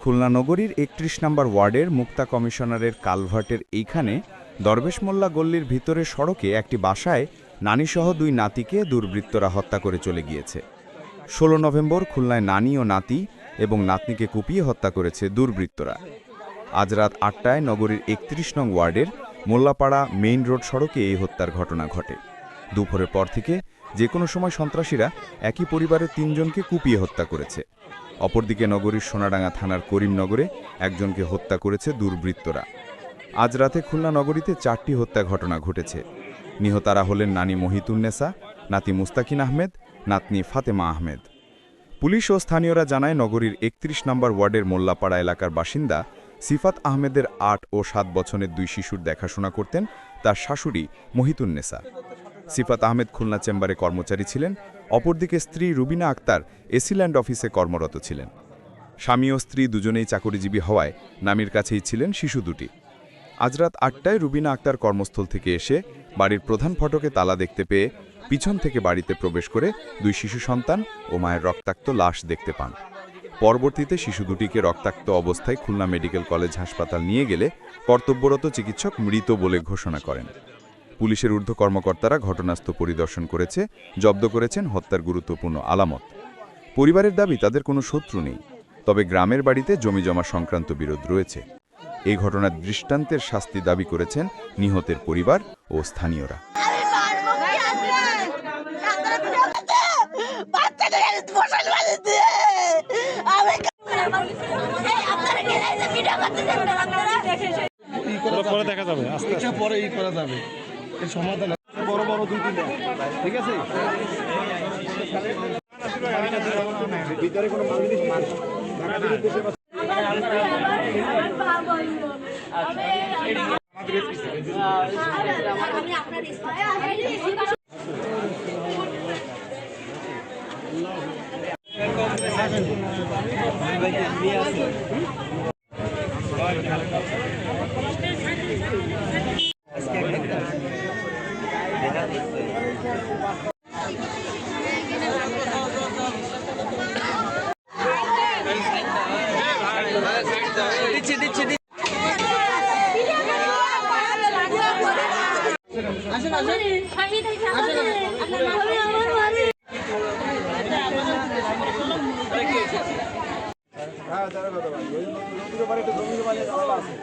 খুলনা নগরীর একত্রিশ নম্বর ওয়ার্ডের মুক্তা কমিশনারের কালভার্টের এইখানে দরবেশ মোল্লা গল্লির ভিতরে সড়কে একটি বাসায় নানিসহ দুই নাতিকে দুর্বৃত্তরা হত্যা করে চলে গিয়েছে। ষোলো নভেম্বর খুলনায় নানি ও নাতি এবং নাতনিকে কুপিয়ে হত্যা করেছে দুর্বৃত্তরা। আজ রাত আটটায় নগরীর একত্রিশ নং ওয়ার্ডের মোল্লাপাড়া মেইন রোড সড়কে এই হত্যার ঘটনা ঘটে। দুপুরের পর থেকে যে কোনো সময় সন্ত্রাসীরা একই পরিবারের তিনজনকে কুপিয়ে হত্যা করেছে। অপরদিকে নগরীর সোনাডাঙ্গা থানার করিমনগরে একজনকে হত্যা করেছে দুর্বৃত্তরা। আজ রাতে খুলনা নগরীতে চারটি হত্যা ঘটনা ঘটেছে। নিহতারা হলেন নানি মহিতুন্নেসা নাতি মুস্তাকিন আহমেদ, নাতনি ফাতেমা আহমেদ। পুলিশ ও স্থানীয়রা জানায় নগরীর একত্রিশ নম্বর ওয়ার্ডের মোল্লাপাড়া এলাকার বাসিন্দা সিফাত আহমেদের আট ও সাত বছরের দুই শিশুর দেখাশোনা করতেন তার শাশুড়ি মহিতুন্নেসা সিফাত আহমেদ খুলনা চেম্বারে কর্মচারী ছিলেন, অপরদিকে স্ত্রী রুবিনা আক্তার এসিল্যান্ড অফিসে কর্মরত ছিলেন। স্বামী ও স্ত্রী দুজনেই চাকরিজীবী হওয়ায় নামির কাছেই ছিলেন শিশু দুটি। আজ রাত আটটায় রুবিনা আক্তার কর্মস্থল থেকে এসে বাড়ির প্রধান ফটকে তালা দেখতে পেয়ে পিছন থেকে বাড়িতে প্রবেশ করে দুই শিশু সন্তান ও মায়ের রক্তাক্ত লাশ দেখতে পান। পরবর্তীতে শিশু দুটিকে রক্তাক্ত অবস্থায় খুলনা মেডিকেল কলেজ হাসপাতাল নিয়ে গেলে কর্তব্যরত চিকিৎসক মৃত বলে ঘোষণা করেন। পুলিশের ঊর্ধ্ব কর্মকর্তারা ঘটনাস্থল পরিদর্শন করেছে জব্দ করেছেন হত্যার গুরুত্বপূর্ণ আলামত। পরিবারের দাবি তাদের কোনো শত্রু নেই। তবে গ্রামের বাড়িতে জমি জমা সংক্রান্ত বিরোধ রয়েছে। এই ঘটনার দৃষ্টান্তের শাস্তি দাবি করেছেন নিহতের পরিবার ও স্থানীয়রা। দেখা যাবে পরে ই করা যাবে। এর সমাধান। বড় বড় দুই তিনটা। ঠিক আছে? ভিতরে কোনো মাল দেশে বা- আমি আপনার হ্যাঁ, দাঁড়া, দাঁড়া, দাঁড়া। ওই নদীর ওপারে একটা জমির মালিক আলাদা আছে।